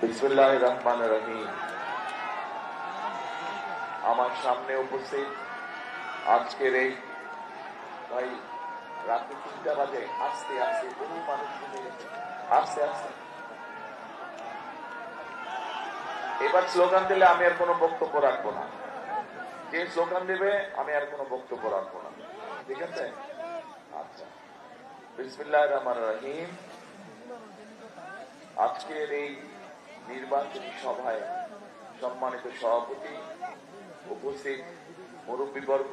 বিসমুল্লাহ রহমান রহিম। আমার সামনে উপস্থিত আজকের এই, ভাই, রাত্রি তিনটা বাজে, আস্তে আস্তে, বহু মানুষ আস্তে আস্তে। এবার স্লোগান দিলে আমি আর কোনো বক্তব্য রাখব না। যে স্লোগান দেবে, আমি আর কোনো বক্তব্য রাখব না। ঠিক আছে? আচ্ছা। বিসমিল্লাহ রহমান রহিম। আজকের এই নির্বাচনী সভায় সম্মানিত সভাপতি, উপস্থিত মুরব্বীবর্গ,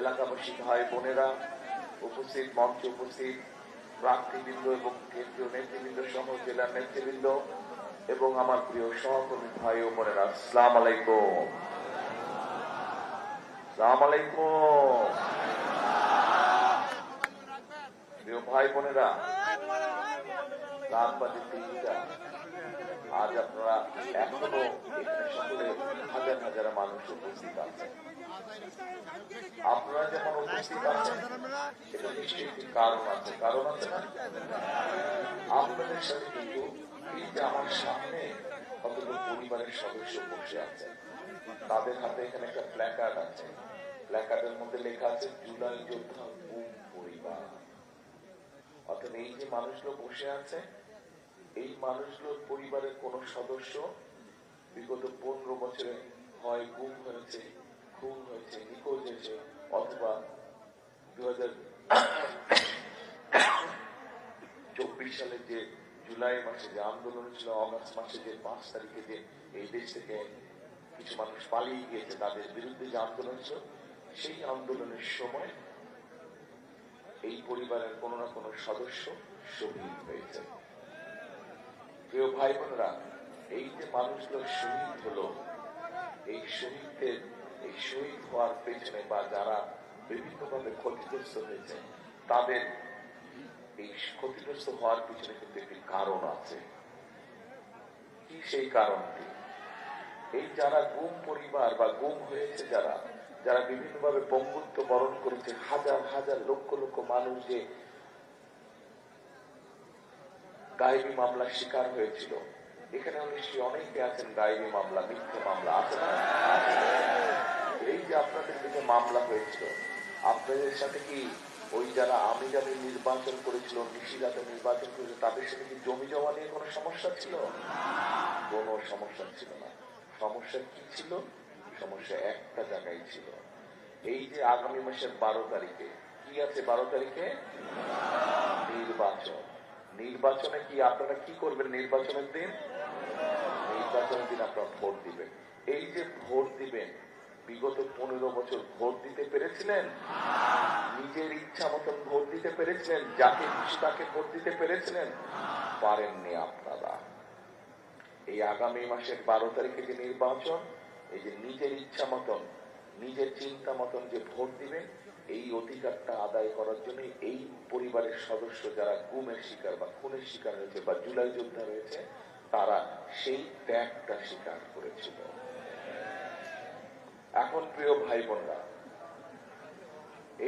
এলাকাবাসী, ভাই বোনেরা, উপস্থিত মঞ্চে উপস্থিত প্রার্থীবৃন্দ এবং কেন্দ্রীয় নেতৃবৃন্দ সহ জেলার নেতৃবৃন্দ এবং আমার প্রিয় সহকর্মী ভাই ও বোনেরা, আসসালাম আলাইকুম। সালাম আলাইকুম। প্রিয় ভাই বোনেরা, রাত বাজে তিনটা। আজ আপনারা এখনও সকলে হাজার হাজার মানুষ উপস্থিত আছেন। আপনারা যেমন উপস্থিত আছেন এটা নিশ্চয়ই একটি কারণ আছে। কারণ আছে না আপনাদের সাথে কিন্তু এই যে আমার সামনে কতগুলো পরিবারের সদস্য বসে আছেন তাদের হাতে এখানে একটা প্ল্যাকার্ড আছে। প্ল্যাকার্ডের মধ্যে লেখা আছে জুলাই যোদ্ধা পরিবার। অর্থাৎ এই যে মানুষগুলো বসে আছে এই মানুষগুলোর পরিবারের কোন সদস্য বিগত পনেরো বছরে হয় গুম হয়েছে, খুন হয়েছে, নিখোঁজ হয়েছে, অথবা দু চব্বিশ সালে যে জুলাই মাসে যে আন্দোলন ছিল, অগস্ট মাসে যে পাঁচ তারিখে যে এই দেশ থেকে কিছু মানুষ পালিয়ে গিয়েছে, তাদের বিরুদ্ধে যে আন্দোলন ছিল, সেই আন্দোলনের সময় এই পরিবারের কোনো না কোনো সদস্য শহীদ হয়েছে। প্রিয় ভাই বোনেরা এই যে মানুষগুলো শহীদ হলো, এই শহীদদের, এই শহীদ হওয়ার পেছনে বা যারা বিভিন্নভাবে ক্ষতিগ্রস্ত হয়েছে, তাদের এই ক্ষতিগ্রস্ত হওয়ার পিছনে কিন্তু একটি কারণ আছে। কি সেই কারণটি? এই যারা গুম পরিবার বা গুম হয়েছে যারা যারা বিভিন্নভাবে পঙ্গুত্ব বরণ করেছে, হাজার হাজার লক্ষ লক্ষ মানুষ যে গায়েবী মামলার শিকার হয়েছিল। এখানে নিশ্চয়ই অনেকে আছেন গায়েবী মামলা, মিথ্যে মামলা আছে না? এই যে আপনাদের দিকে মামলা হয়েছিল, আপনাদের সাথে কি ওই যারা আমি যাদের নির্বাচন করেছিল, নিশিরাতে নির্বাচন করেছিল, তাদের সাথে কি জমি জমা নিয়ে কোনো সমস্যা ছিল? কোনো সমস্যা ছিল না। সমস্যা কি ছিল? সমস্যা একটা জায়গায় ছিল। এই যে আগামী মাসের বারো তারিখে, কি আছে বারো তারিখে? নির্বাচন। নির্বাচনে কি আপনারা কি করবেন নির্বাচনের দিন? নির্বাচনের দিন আপনারা ভোট দিবেন। এই যে ভোট দিবেন, বিগত পনেরো বছর ভোট দিতে পেরেছিলেন? নিজের ইচ্ছা মতন ভোট দিতে পেরেছিলেন? যাকে খুশি তাকে ভোট দিতে পেরেছিলেন? পারেননি আপনারা। এই আগামী মাসের বারো তারিখে যে নির্বাচন, এই যে নিজের ইচ্ছা মতন, নিজের চিন্তা মতন যে ভোট দিবেন এই অধিকারটা আদায় করার জন্য এই পরিবারের সদস্য যারা গুমের শিকার বা খুনের শিকার হয়েছে বা জুলাই যোদ্ধা রয়েছে, তারা সেই ত্যাগটা স্বীকার করেছিল। এখন প্রিয় ভাই বোনরা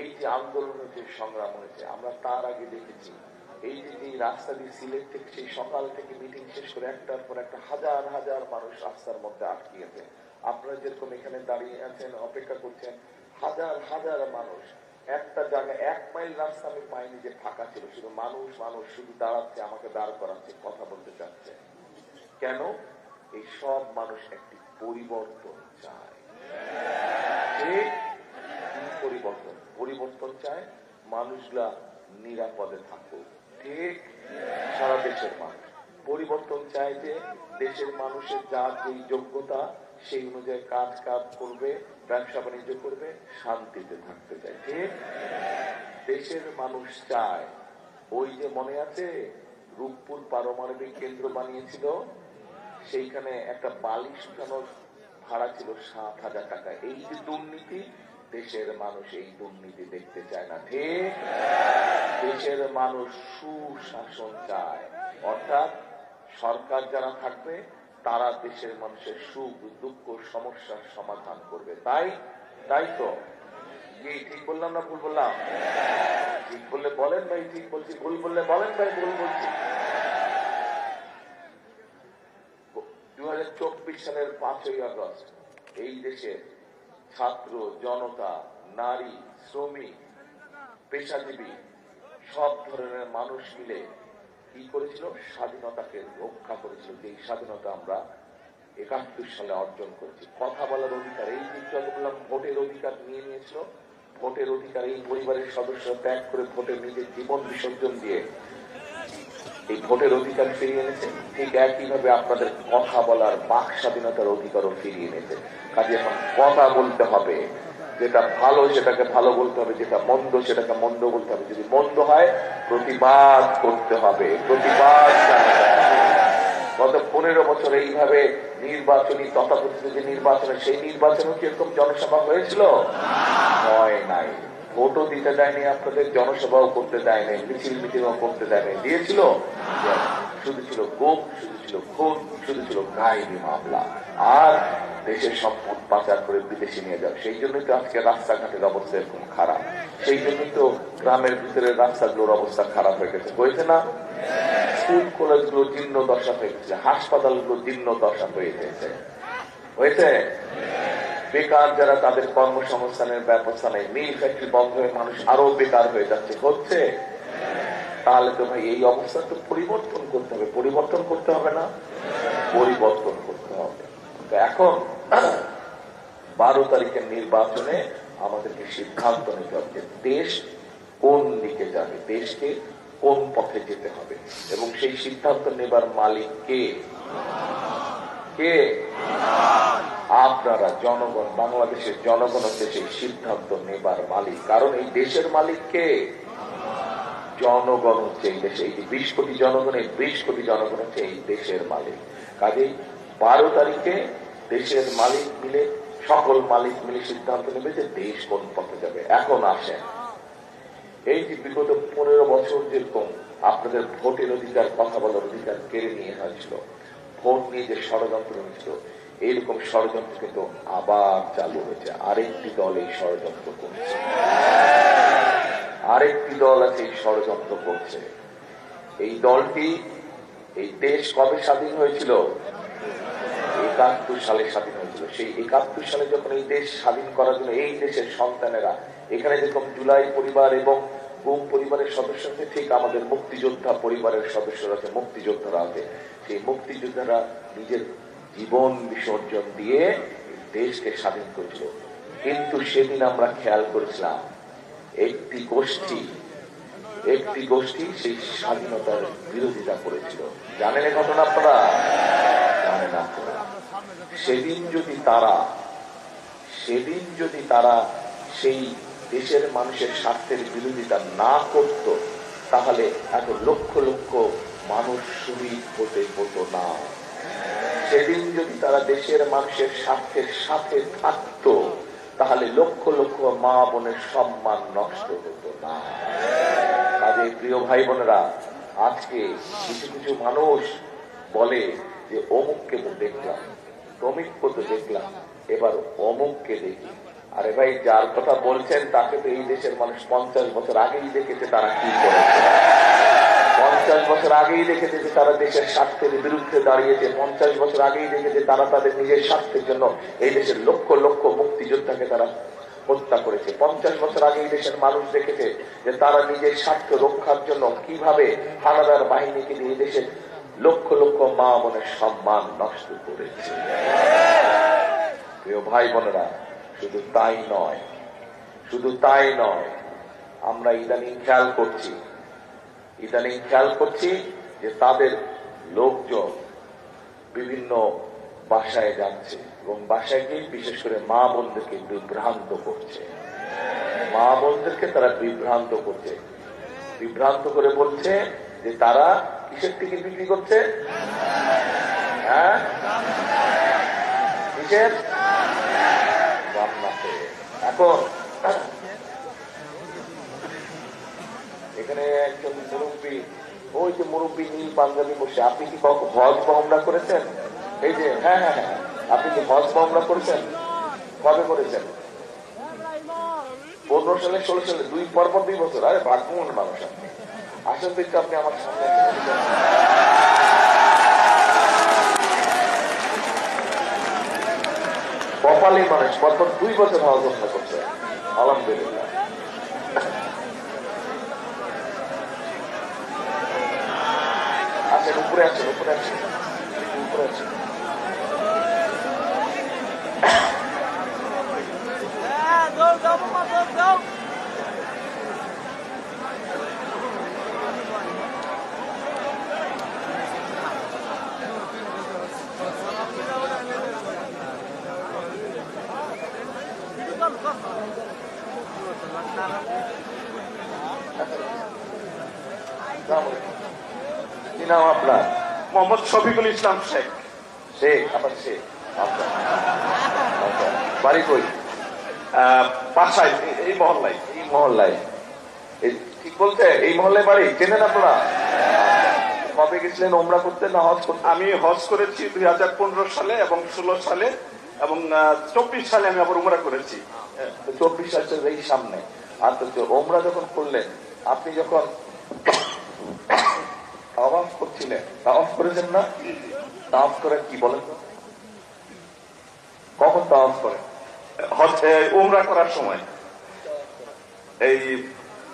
এই যে আন্দোলনের যে সংগ্রাম হয়েছে, আমরা তার আগে দেখেছি, এই যে যে রাস্তা দিয়ে সিলেট থেকে, সেই সকাল থেকে মিটিং শেষ করে একটার পর একটা হাজার হাজার মানুষ রাস্তার মধ্যে আটকিয়েছে আপনারা যেরকম এখানে দাঁড়িয়ে আছেন, অপেক্ষা করছেন হাজার হাজার মানুষ। একটা জায়গায় এক মাইল রাস্তা আমি পাইনি যে ফাঁকা ছিল, শুধু মানুষ মানুষ, শুধু দাঁড়াচ্ছে, আমাকে দাঁড় করাচ্ছে, কথা বলতে চাচ্ছে। কেন? এই সব মানুষ একটি পরিবর্তন চায়। পরিবর্তন? পরিবর্তন চায় মানুষগুলা নিরাপদে থাকুক। ঠিক? সারা দেশের মানুষ। পরিবর্তন চায় যে দেশের মানুষের যা যেই যোগ্যতা সেই অনুযায়ী কাজ কাজ করবে, ব্যবসা বাণিজ্য করবে, শান্তিতে থাকতে চায়। ঠিক দেশের মানুষ চায়। ওই যে মনে আছে, রূপপুর পারমাণবিক কেন্দ্র বানিয়েছিল, সেইখানে একটা বালি শুকানোর ভাড়া ছিল সাত হাজার টাকা। এই যে দুর্নীতি, দেশের মানুষ এই দুর্নীতি দেখতে চায় না। ঠিক দেশের মানুষ সুশাসন চায়। অর্থাৎ সরকার যারা থাকবে তারা দেশের মানুষের সুখ, দুঃখ, সমস্যার সমাধান করবে। তাই তাই তো? ঠিক বললাম না ভুল বললাম? ঠিক বললে বলেন ভাই, ঠিক বলছি। ভুল বললে বলেন ভাই, ভুল বলছি। চব্বিশ সালের পাঁচই আগস্ট, এই দেশে ছাত্র, জনতা, নারী, শ্রমিক, পেশাজীবী, সব ধরনের মানুষ মিলে কি করেছিল? স্বাধীনতাকে রক্ষা করেছিল। যে স্বাধীনতা আমরা একাত্তর সালে অর্জন করেছি। কথা বলার অধিকার, এই যত বললাম, ভোটের অধিকার নিয়ে নিয়েছিল। ভোটের অধিকার, এই পরিবারের সদস্য ত্যাগ করে ভোটের নিজের জীবন বিসর্জন দিয়ে এই ভোটের অধিকার ফিরিয়ে এনেছে। ঠিক একইভাবে আপনাদের কথা বলার বাক স্বাধীনতার অধিকারও ফিরিয়ে এনেছে। কাজে এখন কথা বলতে হবে। যেটা ভালো সেটাকে ভালো বলতে হবে, যেটা মন্দ সেটাকে মন্দ বলতে হবে। যদি মন্দ হয়, প্রতিবাদ করতে হবে, প্রতিবাদ গত পনেরো বছর এইভাবে নির্বাচনী তথাকথিত যে নির্বাচনে, সেই নির্বাচনে কি এরকম জনসভা হয়েছিল? হয় নাই। ভোটও দিতে দেয়নি আপনাদের, জনসভাও করতে দেয় নাই মিছিল মিটিংও করতে দেয় নাই দিয়েছিল শুধু ছিল গোপ, শুধু ছিল খুন শুধু ছিল গায়েবী মামলা। আর দেশের সম্পদ পাচার করে বিদেশে নিয়ে যাও সেই জন্যই তো আজকে রাস্তাঘাটের অবস্থা এরকম খারাপ। সেই জন্যই তো গ্রামের ভিতরে রাস্তাগুলোর অবস্থা খারাপ হয়ে গেছে। হয়েছে না? স্কুল, কলেজগুলো জীর্ণ দশা হয়ে গেছে। হাসপাতালগুলো জীর্ণ দশা হয়ে গেছে। হয়েছে? বেকার যারা তাদের কর্মসংস্থানের ব্যবস্থা নেই। মিল ফ্যাক্টরি বন্ধ হয়ে মানুষ আরও বেকার হয়ে যাচ্ছে। হচ্ছে? তাহলে তো ভাই এই অবস্থা তো পরিবর্তন করতে হবে। পরিবর্তন করতে হবে না? পরিবর্তন করতে হবে। এখন বারো তারিখের নির্বাচনে আমাদেরকে সিদ্ধান্ত নিতে হবে যে দেশ কোন দিকে যাবে, দেশকে কোন পথে যেতে হবে এবং সেই সিদ্ধান্ত নেবার মালিক কে? কে? আপনারা, জনগণ, বাংলাদেশের জনগণ হচ্ছে সেই সিদ্ধান্ত নেবার মালিক। কারণ এই দেশের মালিক কে? জনগণ হচ্ছে এই দেশে। এই যে বিশ কোটি জনগণের বিশ কোটি জনগণ হচ্ছে এই দেশের মালিক। কাজেই বারো তারিখে দেশের মালিক মিলে, সকল মালিক মিলে সিদ্ধান্ত নেবে যে দেশ কোন পথে যাবে। এখন আসেন। এই যে বিগত পনেরো বছর যেরকম আপনাদের ভোটের অধিকার, কথা বলার অধিকার কেড়ে নিয়ে হয়েছিল ভোট নিয়ে যে ষড়যন্ত্র হয়েছিল, এইরকম ষড়যন্ত্র কিন্তু আবার চালু হয়েছে। আরেকটি দল এই ষড়যন্ত্র করছে। আরেকটি দল আছে এই ষড়যন্ত্র করছে। এই দলটি, এই দেশ কবে স্বাধীন হয়েছিল? একাত্তর সালে স্বাধীন হয়েছিল সেই একাত্তর সালে যখন এই দেশ স্বাধীন করার জন্য এই দেশের সন্তানেরা, এখানে যেরকম জুলাই পরিবার এবং গুম পরিবারের সদস্য আছে ঠিক আমাদের মুক্তিযোদ্ধা পরিবারের সদস্যরা আছে, মুক্তিযোদ্ধারা আছে। সেই মুক্তিযোদ্ধারা নিজের জীবন বিসর্জন দিয়ে দেশকে স্বাধীন করেছিল। কিন্তু সেদিন আমরা খেয়াল করেছিলাম, একটি গোষ্ঠী একটি গোষ্ঠী সেই স্বাধীনতার বিরোধিতা করেছিল। জানেন ঘটনা আপনারা? আপনারা সেদিন যদি তারা, সেদিন যদি তারা সেই দেশের মানুষের স্বার্থের বিরোধিতা না করত, তাহলে এত লক্ষ লক্ষ মানুষ শহীদ হতে হতো না। সেদিন যদি তারা দেশের মানুষের স্বার্থের সাথে থাকতো, তাহলে লক্ষ লক্ষ মা বোনের সম্মান নষ্ট হতো না। কাজে প্রিয় ভাই বোনেরা, আজকে কিছু কিছু মানুষ বলে যে অমুককে তো দেখলাম তমিককে তো দেখলাম, এবার অমুককে দেখি। আরে ভাই, যার কথা বলছেন, তাকে তো এই দেশের মানুষ পঞ্চাশ বছর আগেই দেখেছে তারা কি করেছে। পঞ্চাশ বছর আগেই দেখেছে যে তারা দেশের স্বার্থের বিরুদ্ধে দাঁড়িয়েছে। পঞ্চাশ বছর আগেই দেখেছে তারা তাদের নিজের স্বার্থের জন্য এই দেশের লক্ষ লক্ষ মুক্তিযোদ্ধাকে তারা হত্যা করেছে। পঞ্চাশ বছর আগে দেশের মানুষ দেখেছে যে তারা নিজের স্বার্থ রক্ষার জন্য কীভাবে হানাদার বাহিনীকে দিয়ে দেশের লক্ষ লক্ষ মা বোনের সম্মান নষ্ট করেছে। প্রিয় ভাই বোনেরা, শুধু তাই নয়, শুধু তাই নয়, আমরা ইদানিং খেয়াল করছি, ইদানিং খেয়াল করছি যে তাদের লোকজন বিভিন্ন বাসায় যাচ্ছে এবং বাসায় গিয়ে বিশেষ করে মা বোনদেরকে বিভ্রান্ত করছে। মা বোনদেরকে তারা বিভ্রান্ত করছে। বিভ্রান্ত করে বলছে যে তারা কিসের থেকে বিক্রি করছে? হ্যাঁ? কিসের? এখন, এখানে একজন মুরব্বী, ওই যে মুরব্বী নীল পাঞ্জাবি বসে, আপনি কি হজ মামলা করেছেন? এই যে হ্যাঁ হ্যাঁ হ্যাঁ আপনি কি হজ মামলা করেছেন? কবে করেছেন? পনেরো সালে, ষোলো সালে, দুই পর পর দুই বছর। আরে ভাগ্যমন মানুষ আপনি। আশা করছি আপনি আমার সামনে কপালে মানুষ পরপর দুই বছর ভালো ঘোষণা করছে। আলহামদুলিল্লাহ। আচ্ছা, উপরে আছে উপরে আছে উপরে আছে কি নাম আপনার? মোহাম্মদ শফিকুল ইসলাম শেখ। শেখ আমার শেখ। বাড়ি কই? বাসায় এই- মহল্লায়। এই মহল্লায়। ঠিক বলছে এই মহল্লায় বাড়ি? চেনেন আপনারা? কবে গেছিলেন ওমরা করতে না হজ করতে? আমি হজ করেছি দুই হাজার পনেরো সালে এবং ষোলো সালে এবং চব্বিশ সালে আমি আবার উমরা করেছি। চব্বিশ সালের এই সামনে। আর তো ওমরা যখন করলেন আপনি যখন তাওয়াফ করছিলেন তাওয়াফ করেছেন না? তাওয়াফ করে কি বলেন? কখন তাওয়াফ করেন হজ এ, উমরা করার সময়। এই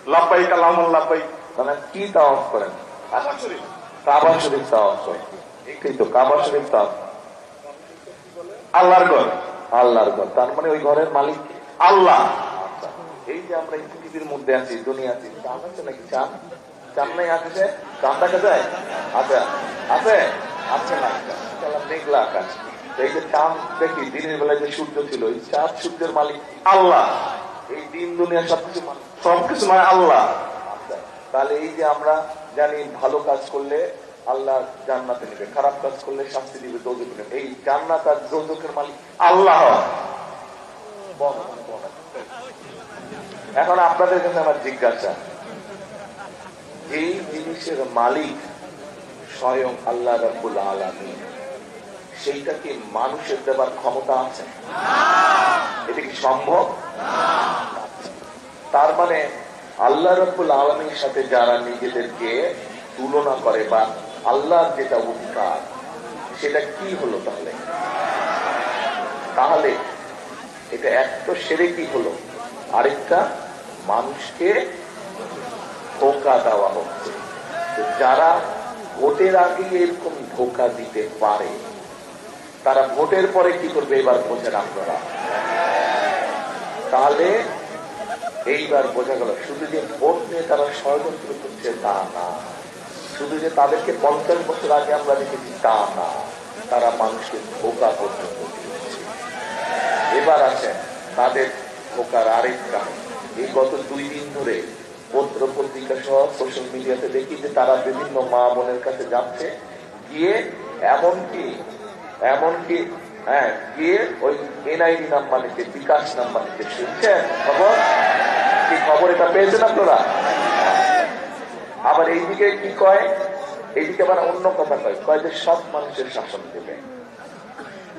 লাভবাই কালাম লাভবাই মানে কি তাওয়াফ করেন? কাবা শরীফ তাওয়াফ করেন। এই তো কাবা শরীফ তাওয়াফ। আল্লাহর ঘর। আল্লাহর ঘর। তার মানে ওই ঘরের মালিক। আল্লাহ। এই যে আমরা এই পৃথিবীর মধ্যে আছি দুনিয়া চাঁদ আছে নাকি চাঁদ? চাঁদ নাই আকাশে? চাঁদ দেখা যায় আচ্ছা আছে আছে না মেঘলা আকাশ। এই যে চাঁদ, দেখি, দিনের বেলায় যে সূর্য ছিল, এই চাঁদ সূর্যের মালিক আল্লাহ। এই দিন দুনিয়া সবকিছু সবকিছু মানে আল্লাহ। আচ্ছা তাহলে এই যে আমরা জানি ভালো কাজ করলে আল্লাহ জান্নাতে নেবে, খারাপ কাজ করলে শাস্তি দিবে দোজকে নেবে। এই জান্নাত আর দোজকের মালিক আল্লাহ। এখন আপনাদের কাছে আমার জিজ্ঞাসা। এই জিনিসের মালিক স্বয়ং আল্লাহ রাব্বুল আলামিন। সেইটা কি মানুষের দেবার ক্ষমতা আছে? এটা কি সম্ভব? তার মানে আল্লাহ রব্বুল আলমীর সাথে যারা নিজেদেরকে তুলনা করে বা আল্লাহর যেটা উৎকার সেটা কি হলো তাহলে? তাহলে এটা এক তো সেরে কি হলো, আরেকটা মানুষকে ধোকা দেওয়া হচ্ছে। যারা ভোটের আগে এরকম ধোকা দিতে পারে, তারা ভোটের পরে কি করবে? এবার বোঝেন আপনারা। তাহলে এইবার বোঝা গেল, শুধু যে ভোট নিয়ে তারা ষড়যন্ত্র করছে তা না। শুধু যে তাদেরকে পঞ্চাশ বছর আগে আমরা দেখেছি তা না, তারা মানুষকে ধোকা পর্যন্ত এবার আছে তাদের ধোকার আরেক কারণ। এই গত দুই দিন ধরে পত্র পত্রিকা সহ সোশ্যাল মিডিয়াতে দেখি যে তারা বিভিন্ন মা বোনের কাছে যাচ্ছে, গিয়ে এমনকি এমনকি হ্যাঁ গিয়ে ওই এনআইডি নাম্বার নিতে, বিকাশ নাম্বার নিতে শুনছেন? খবর? কি খবর এটা পেয়েছেন আপনারা? আবার এইদিকে কি কয়? এইদিকে আবার অন্য কথা কয় কয় যে সব মানুষের শাসন দেবে।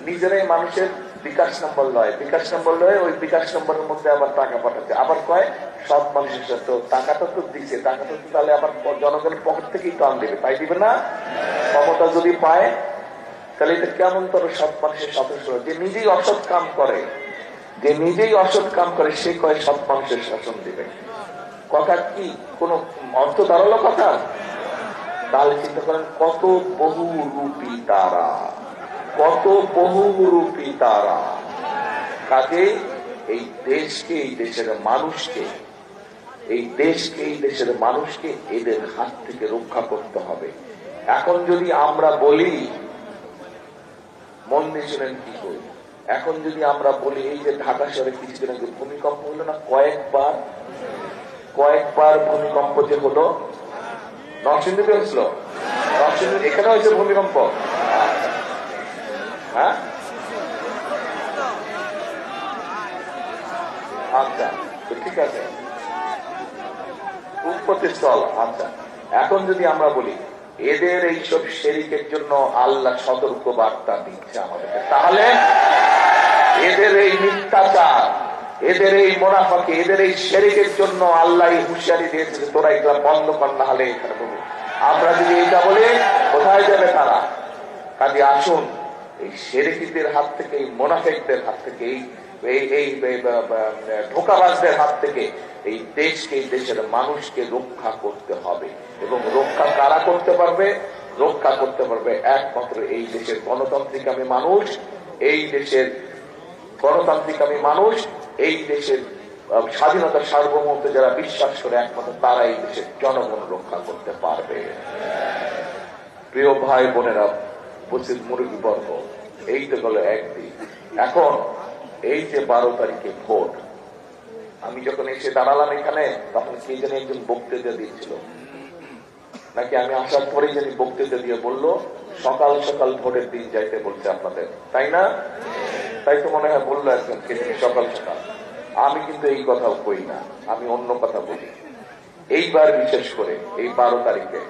নিজেরাই মানুষের বিকাশ নম্বর লয় বিকাশ নম্বর লয় ওই বিকাশ নম্বরের মধ্যে আবার টাকা পাঠাচ্ছে আবার কয়, সব মানুষের তো টাকাটা তো দিচ্ছে টাকাটা তো তাহলে আবার জনগণের পকেট থেকেই টান দেবে। তাই দিবে না? ক্ষমতা যদি পায়, তাহলে এটা কেমন তোর সৎ মানুষের সদস্য? যে নিজেই অসৎ কাম করে, যে নিজেই অসৎ কাম করে, সে কয় সৎ মানুষের শাসন দিবে। কথা কি? কোন অর্থ দাঁড়াল কথা? তাহলে চিন্তা করেন কত বহু রূপী তারা। কত বহু রূপী তারা। কাজে এই দেশকে, এই দেশের মানুষকে, এই দেশকে, এই দেশের মানুষকে এদের হাত থেকে রক্ষা করতে হবে। এখন যদি আমরা বলি, মন দিয়ে শুনেন কি করি? এখন যদি আমরা বলি, এই যে ঢাকা শহরে কিছুদিন আগে ভূমিকম্প হলো না? কয়েকবার কয়েকবার ভূমিকম্প যে হলো নরসিংদীতে হয়েছিল নরসিংদী এখানে হয়েছে ভূমিকম্প? হ্যাঁ? এখন যদি আমরা বলি, এদের এইসব শেরিকের জন্য আল্লাহ সতর্ক বার্তা দিচ্ছে আমাদেরকে, তাহলে এদের এই মিথ্যাচার, এদের এই মোনাফাকে, এদের এই শেরিকের জন্য আল্লাহ এই হুঁশিয়ারি দিয়েছে যে তোরা এগুলা বন্ধ কর, না হলে এখানে আমরা যদি এটা বলি, কোথায় যাবে তারা? কাজে আসুন। এই শেরিকিদের হাত থেকে এই মোনাফেকদের হাত থেকে এই ধোঁকাবাজদের হাত থেকে এই দেশকে দেশের মানুষকে রক্ষা করতে হবে। এবং রক্ষা কারা করতে পারবে? রক্ষা করতে পারবে একমাত্র এই দেশের গণতান্ত্রিক আমি মানুষ এই দেশের গণতান্ত্রিক আমি মানুষ এই দেশের আহ, স্বাধীনতা সার্বভৌমত্ব যারা বিশ্বাস করে একমাত্র তারা এই দেশের জনগণ রক্ষা করতে পারবে। প্রিয় ভাই বোনেরা উপস্থিত মুরগী বর্গ। এই তো গেল একদিন এখন, এই যে বারো তারিখে ভোট, আমি যখন এসে দাঁড়ালাম এখানে, তখন কে জানি একজন বক্তৃতা দিচ্ছিল। নাকি আমি আসার পরেই জানি বক্তৃতা দিয়ে বলল, সকাল সকাল ভোটের দিন যাইতে বলছে আপনাদের। তাই না? তাই তো মনে হয় বলল একজন কে সকাল সকাল। আমি কিন্তু এই কথাও কই না, আমি অন্য কথা বলি। এইবার বিশেষ করে এই বারো তারিখে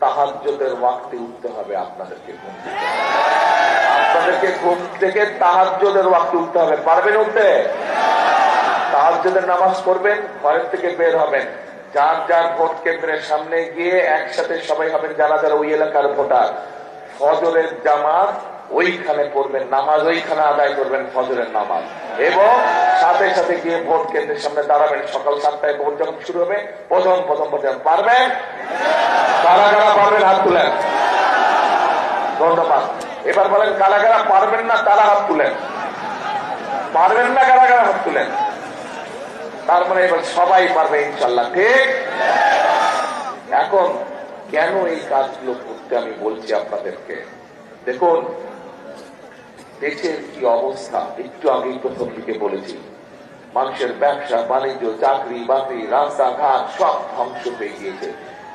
তাহাজ্যদের ওয়াক্তে উঠতে হবে আপনাদেরকে ঘুম আপনাদেরকে ঘুম থেকে তাহাজ্যদের ওয়াক্তে উঠতে হবে। পারবেন উঠতে? তাহাজ্যদের নামাজ করবেন ঘরের থেকে বের হবেন। যার যার ভোট কেন্দ্রের সামনে গিয়ে একসাথে সবাই হবেন যারা যারা ওই এলাকার ভোটার। ফজরের জামাত ওইখানে পড়বেন, নামাজ ওইখানে আদায় করবেন, ফজরের নামাজ। এবং সাথে সাথে গিয়ে ভোট কেন্দ্রের সামনে দাঁড়াবেন। সকাল সাতটায় ভোট যখন শুরু হবে, প্রথম প্রথম প্রথম পারবেন, কারা কারা পারবেন হাত তুলেন? ধন্যবাদ। এবার বলেন, কারা কারা পারবেন না তারা হাত তুলেন? পারবেন না কারা কারা হাত তুলেন? তার মানে এবার সবাই পারবে ইনশাল্লাহ ঠিক? এখন কেন এই কাজগুলো করতে আমি বলছি আপনাদেরকে? দেখুন দেশের কি অবস্থা? একটু আগেই প্রথম দিকে বলেছি। মানুষের ব্যবসা, বাণিজ্য, চাকরি, বাকরি, রাস্তাঘাট সব ধ্বংস হয়ে গিয়েছে।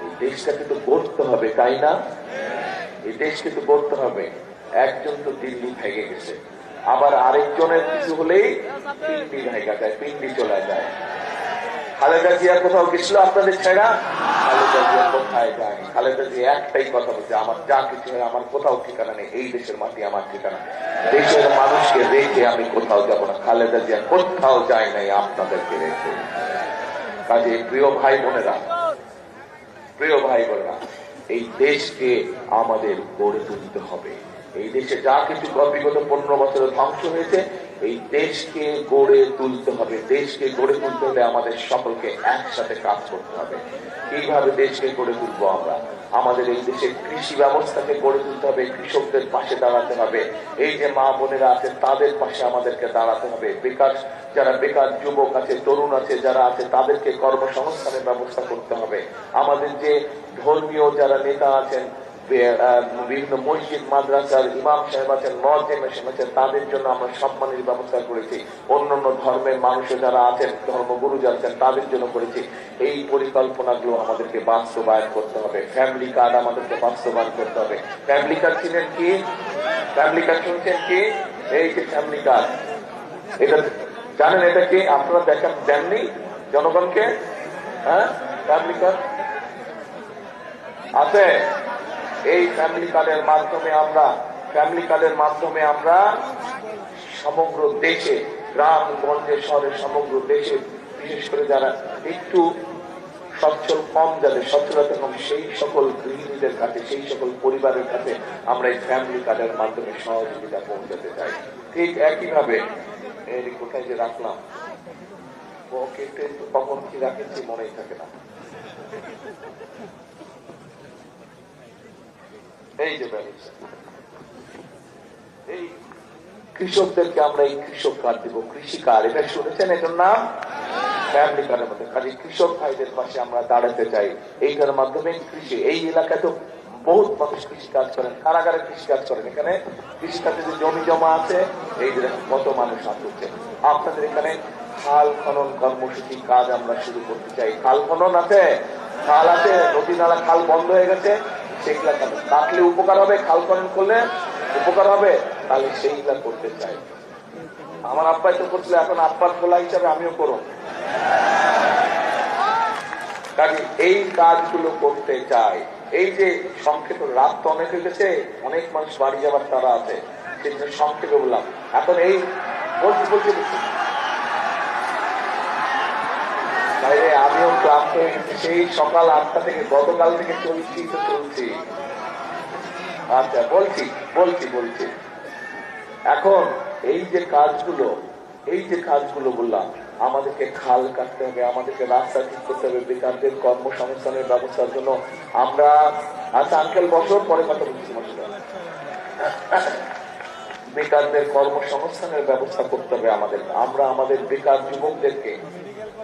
এই দেশটাকে তো গড়তে হবে, তাই না? এই দেশকে তো গড়তে হবে। একজন তো দিল্লি ভেঙে গেছে। আবার আরেকজনের কিছু হলেই পিন্ডি ভেঙে যায়, পিন্ডি চলে যায়। খালেদা জিয়া কোথাও গেছিল আপনাদের ছেড়া? খালেদা জিয়া কোথায় যায়? খালেদা জিয়া একটাই কথা বলছে, আমার যা কিছু হয় আমার কোথাও ঠিকানা নেই। এই দেশের মাটি আমার ঠিকানা দেশের মানুষকে রেখে আমি কোথাও যাব না। খালেদা জিয়া কোথাও যায় নাই আপনাদেরকে রেখে। কাজে প্রিয় ভাই বোনেরা, প্রিয় ভাই বোনেরা, এই দেশকে আমাদের গড়ে তুলতে হবে। এই দেশে যা কিছু বিগত পনেরো বছরে ধ্বংস হয়েছে এই দেশকে গড়ে তুলতে হবে, দেশকে গড়ে তুলতে হলে আমাদের সকলকে একসাথে কাজ করতে হবে। কীভাবে দেশকে গড়ে তুলবো আমরা? আমাদের এই দেশের কৃষি ব্যবস্থাকে গড়ে তুলতে হবে, কৃষকদের পাশে দাঁড়াতে হবে। এই যে মা বোনেরা আছে, তাদের পাশে আমাদেরকে দাঁড়াতে হবে। বেকার, যারা বেকার যুবক আছে, তরুণ আছে, যারা আছে, তাদেরকে কর্মসংস্থানের ব্যবস্থা করতে হবে। আমাদের যে ধর্মীয় যারা নেতা আছেন বিভিন্ন মসজিদ মাদ্রাসার ইমাম সাহেব আছেন মহাজেম আছেন, তাদের জন্য আমরা সম্মানের ব্যবস্থা করেছি। অন্যান্য ধর্মের মানুষও যারা আছেন, ধর্মগুরু যারা আছেন, তাদের জন্য করেছি। এই পরিকল্পনাগুলো আমাদেরকে বাস্তবায়ন করতে হবে। ফ্যামিলি কার্ড আমাদেরকে বাস্তবায়ন করতে হবে। ফ্যামিলি কার্ড ছিলেন কি? ফ্যামিলি কার্ড শুনছেন কি? এই যে ফ্যামিলি কার্ড। এটা জানেন এটা কি? আপনারা দেখেন দেননি? জনগণকে? হ্যাঁ? Family card? আছে? এই ফ্যামিলি কার্ডের মাধ্যমে আমরা ফ্যামিলি কার্ডের মাধ্যমে আমরা সমগ্র দেশে, গ্রাম, গঞ্জে, শহরে সমগ্র দেশে, বিশেষ করে যারা একটু সচ্ছল কম যাদের সচ্ছলতা কম সেই সকল গৃহিণীদের কাছে, সেই সকল পরিবারের কাছে আমরা এই ফ্যামিলি কার্ডের মাধ্যমে সহযোগিতা পৌঁছাতে চাই। ঠিক একইভাবে কোথায় যে রাখলাম পকেটে কখন কি রাখেছি মনেই থাকে না। এই যে এই কৃষকদেরকে আমরা এই কৃষক কার্ড দিব। কৃষি এটা শুনেছেন এটার নাম? ফ্যামিলি কার্ডের মধ্যে। কাজে কৃষক ভাইদের পাশে আমরা দাঁড়াতে চাই। এইটার মাধ্যমে কৃষি, এই এলাকায় তো বহুত মানুষ কৃষি কাজ করেন, কারাগারে কৃষি কাজ করেন। এখানে কৃষি কাজে যে জমি জমা আছে, এই কত মানুষ আসছে আপনাদের এখানে খাল খনন কর্মসূচি কাজ আমরা শুরু করতে চাই। খাল খনন আছে, খাল আছে, নদী, নালা, খাল বন্ধ হয়ে গেছে। কাটলে উপকার হবে, খাল খনন করলে উপকার হবে, তাহলে সেইগুলা করতে চাই। আমার আব্বাই তো করছিল, এখন আব্বার খোলা হিসাবে আমিও করুন কাজে এই কাজগুলো করতে চাই। এই যে সংক্ষেপ রাত তো অনেক হয়ে অনেক মানুষ বাড়ি যাবার তারা আছে সংক্ষেপে বললাম। এখন এই বলছি বলছি বলছি। বাইরে আমিও ক্লান্ত হয়ে গেছি সেই সকাল আটটা থেকে, গতকাল থেকে চলছি তো চলছি। আচ্ছা বলছি বলছি বলছি। এখন এই যে কাজগুলো, এই যে কাজগুলো বললাম, আমাদেরকে খাল কাটতে হবে, আমাদেরকে রাস্তা ঠিক করতে হবে, বেকারদের কর্মসংস্থানের ব্যবস্থার জন্য। আমরা আচ্ছা আঙ্কেল বছর পরে কথা বলছি বেকারদের কর্মসংস্থানের ব্যবস্থা করতে হবে আমাদের, আমরা আমাদের বেকার যুবকদেরকে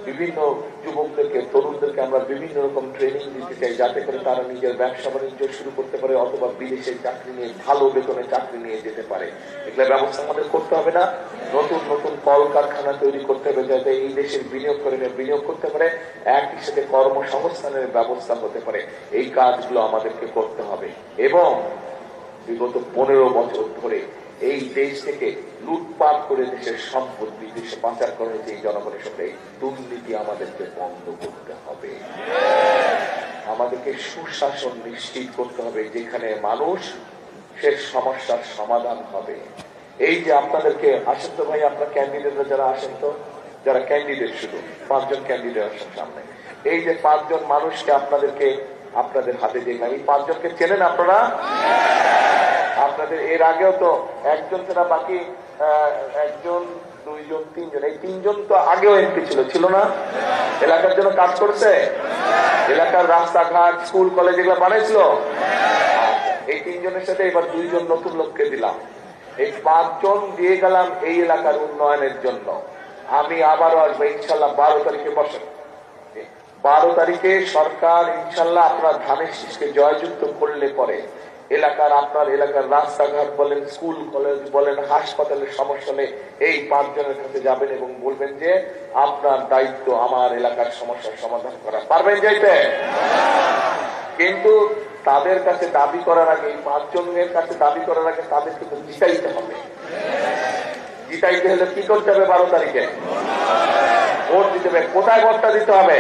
বিভিন্ন যুবকদেরকে, তরুণদেরকে আমরা বিভিন্ন রকম ট্রেনিং দিতে চাই যাতে করে তারা নিজের ব্যবসা বাণিজ্য শুরু করতে পারে অথবা বিদেশে চাকরি নিয়ে, ভালো বেতনে চাকরি নিয়ে যেতে পারে। এগুলো ব্যবস্থা আমাদের করতে হবে না। নতুন নতুন কলকারখানা তৈরি করতে হবে যাতে এই দেশের বিনিয়োগ করে বিনিয়োগ করতে পারে। একই সাথে কর্মসংস্থানের ব্যবস্থা হতে পারে। এই কাজগুলো আমাদেরকে করতে হবে। এবং বিগত পনেরো বছর ধরে এই দেশ থেকে লুটপাট করে দেশের সম্পদ বিদেশে পাচার করা হয়েছে এই জনগণের সাথে এই দুর্নীতি আমাদেরকে বন্ধ করতে হবে। আমাদেরকে সুশাসন নিশ্চিত করতে হবে, যেখানে মানুষ সে সমস্যার সমাধান হবে। এই যে আপনাদেরকে আসেন তো ভাই, আপনার ক্যান্ডিডেটরা যারা আসেন তো যারা ক্যান্ডিডেট শুধু, পাঁচজন ক্যান্ডিডেট আসেন সামনে। এই যে পাঁচজন মানুষকে আপনাদেরকে আপনাদের হাতে দিলাম এই পাঁচজনকে চেনেন আপনারা? আপনাদের এর আগেও তো একজন ছাড়া বাকি একজন, দুইজন, তিনজন। এই তিনজন তো আগেও এমপি ছিল ছিল না? এলাকার জন্য কাজ করছে? এলাকার রাস্তাঘাট, স্কুল, কলেজ এগুলো বানাইছিল? এই তিনজনের সাথে এবার দুইজন নতুন লোককে দিলাম। এই পাঁচজন দিয়ে গেলাম এই এলাকার উন্নয়নের জন্য। আমি আবারও আসব, ইনশাল্লাহ বারো তারিখে বসেন। বারো তারিখে সরকার ইনশাল্লাহ আপনার ধানের শীষকে জয়যুক্ত করলে পরে এলাকার আপনার এলাকার রাস্তাঘাট বলেন, স্কুল, কলেজ বলেন, হাসপাতালের সমস্যা হলে এই পাঁচজনের কাছে যাবেন এবং বলবেন যে আপনার দায়িত্ব আমার এলাকার সমস্যার সমাধান করা। পারবেন যাইতে? কিন্তু তাদের কাছে দাবি করার আগে পাঁচজনের কাছে দাবি করার আগে তাদের কিন্তু জিতাইতে হবে। জিতাইতে হলে কি করতে হবে বারো তারিখে? ভোট দিতে হবে। কোথায় ভোটটা দিতে হবে?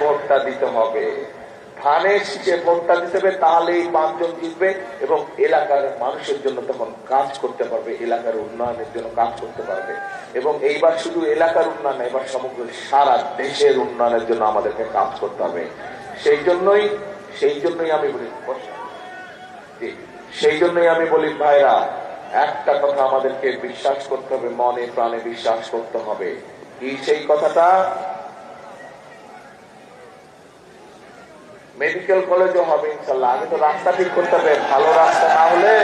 ভোটটা দিতে হবে। ধানের ভোটটা দিতে হবে তাহলে এই পাঁচজন জিতবে এবং এলাকার মানুষের জন্য তখন কাজ করতে পারবে, এলাকার উন্নয়নের জন্য কাজ করতে পারবে। এবং এইবার শুধু এলাকার উন্নয়ন এবার সমগ্র সারা দেশের উন্নয়নের জন্য আমাদেরকে কাজ করতে হবে। সেই জন্যই সেই জন্যই আমি বলি সেই জন্যই আমি বলি, ভাইরা, একটা কথা আমাদেরকে বিশ্বাস করতে হবে, মনে প্রাণে বিশ্বাস করতে হবে। কি সেই কথাটা? মেডিকেল কলেজও হবে, ইনশাল্লাহ। আগে তো রাস্তা ঠিক করতে হবে ভালো রাস্তা না হলে,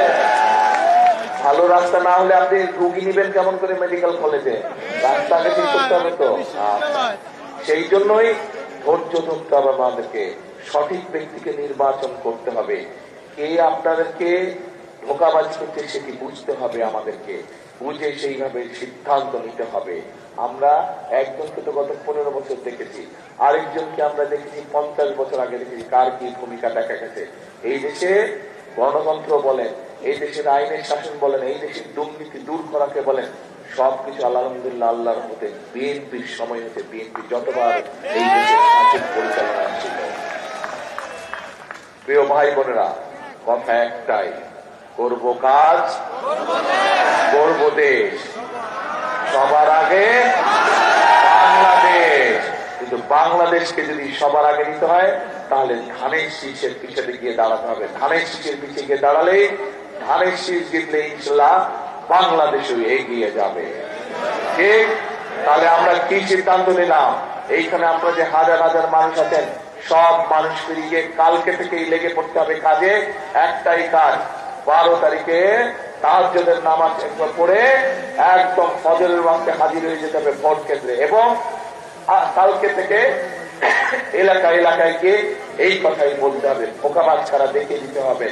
ভালো রাস্তা না হলে আপনি রুগী নিবেন কেমন করে মেডিকেল কলেজে? রাস্তা আগে ঠিক করতে হবে তো? আচ্ছা। সেই জন্যই ধৈর্য ধরতে হবে আমাদেরকে। সঠিক ব্যক্তিকে নির্বাচন করতে হবে। কে আপনাদেরকে ধোকাবাজি করতে সেটি বুঝতে হবে আমাদেরকে। বুঝে সেইভাবে সিদ্ধান্ত নিতে হবে। আমরা একজনকে তো গত পনেরো বছর দেখেছি। আরেকজনকে আমরা দেখেছি পঞ্চাশ বছর আগে দেখেছি। কার কি ভূমিকা দেখা গেছে? এই দেশে গণতন্ত্র বলেন, এই দেশের আইনের শাসন বলেন, এই দেশের দুর্নীতি দূর করাকে বলেন, সবকিছু আলহামদুলিল্লাহ আল্লাহর মধ্যে বিএনপির সময় হতে বিএনপি যতবার এই দেশের শাসন পরিচালনা ছিল প্রিয় ভাই বোনেরা, কথা একটাই করব কাজ? করব দেশ। সবার আগে বাংলাদেশ। কিন্তু বাংলাদেশকে যদি সবার আগে নিতে হয়, তাহলে ধানের শীষের পিছনে গিয়ে দাঁড়াতে হবে। ধানের শীষের পিছিয়ে গিয়ে দাঁড়ালে ধানের শীষ জিতলে ইনশাল্লাহ বাংলাদেশও এগিয়ে যাবে। ঠিক? তাহলে আমরা কি সিদ্ধান্ত নিলাম? এইখানে আমরা যে হাজার হাজার মানুষ আছেন, সব মানুষকে কালকে থেকেই লেগে পড়তে হবে কাজে। একটাই কাজ বারো তারিখে তাহাজ্জুদের নামাজ একবার পড়ে একদম ফজরের ওয়াক্তে হাজির হয়ে যেতে হবে ভোট কেন্দ্রে। এবং কালকে থেকে এলাকা এলাকায় গিয়ে এই কথাই বলতে হবে। ফোকাবাজ ছাড়া দেখে দিতে হবে।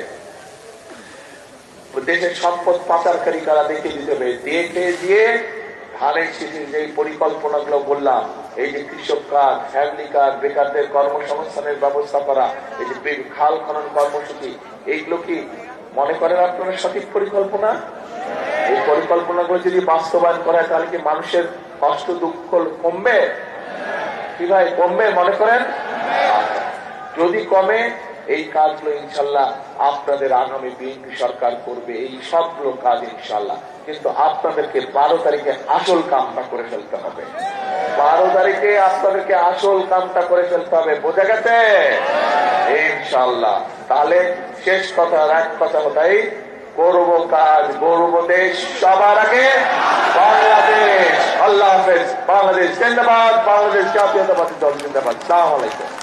দেশের সম্পদ পাচারকারী কারা দেখে দিতে হবে। দেখে দিয়ে ধানের শীষের যে পরিকল্পনাগুলো বললাম, এই যে কৃষক কার্ড, ফ্যামিলি কার্ড, বেকারদের কর্মসংস্থানের ব্যবস্থা করা, এই যে খাল খনন কর্মসূচি, এইগুলো কি মনে করেন আপনারা সঠিক পরিকল্পনা? এই পরিকল্পনাগুলো যদি বাস্তবায়ন করা হয়, তাহলে কি মানুষের কষ্ট, দুঃখ কমবে? কি ভাই, কমবে মনে করেন? যদি কমে এই কাজগুলো ইনশাল্লাহ আপনাদের আগামী বিএনপি সরকার করবে, এই সবগুলো কাজ ইনশাল্লাহ কিন্তু আপনাদেরকে বারো তারিখে আসল কামটা করে ফেলতে হবে। বারো তারিখে আপনাদেরকে আসল কামটা করে ফেলতে হবে, বোঝা গেছে? ইনশাল্লাহ তাহলে শেষ কথা এক কথা হতাই করব কাজ গৌরব দেশ সবার আগে। বাংলাদেশ, আল্লাহ হাফেজ, বাংলাদেশ জিন্দাবাদ, বাংলাদেশ জাতীয়তাবাদী দল জিন্দাবাদ। সালাম আলাইকুম।